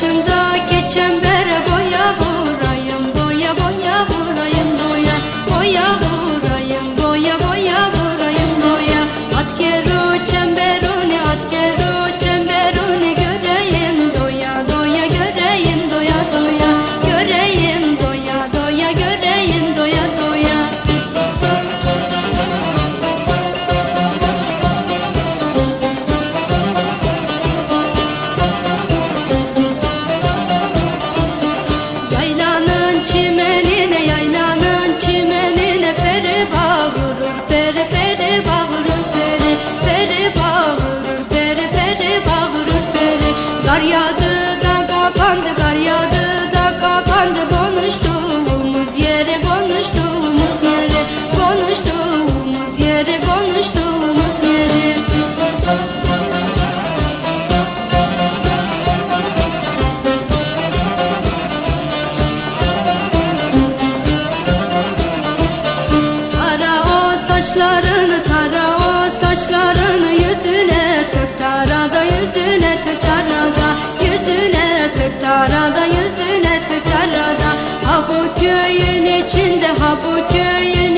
emotions yaylanın çimenine yaylanın çimenine peri bağırır peri peri bağırır peri peri bağırır peri peri bağırır peri. Dar yağdı saçlarını tara o saçlarını yüzüne tök tarada yüzüne tök tarada yüzüne tök tarada yüzüne tök tarada. Ha bu köyün içinde ha bu köyün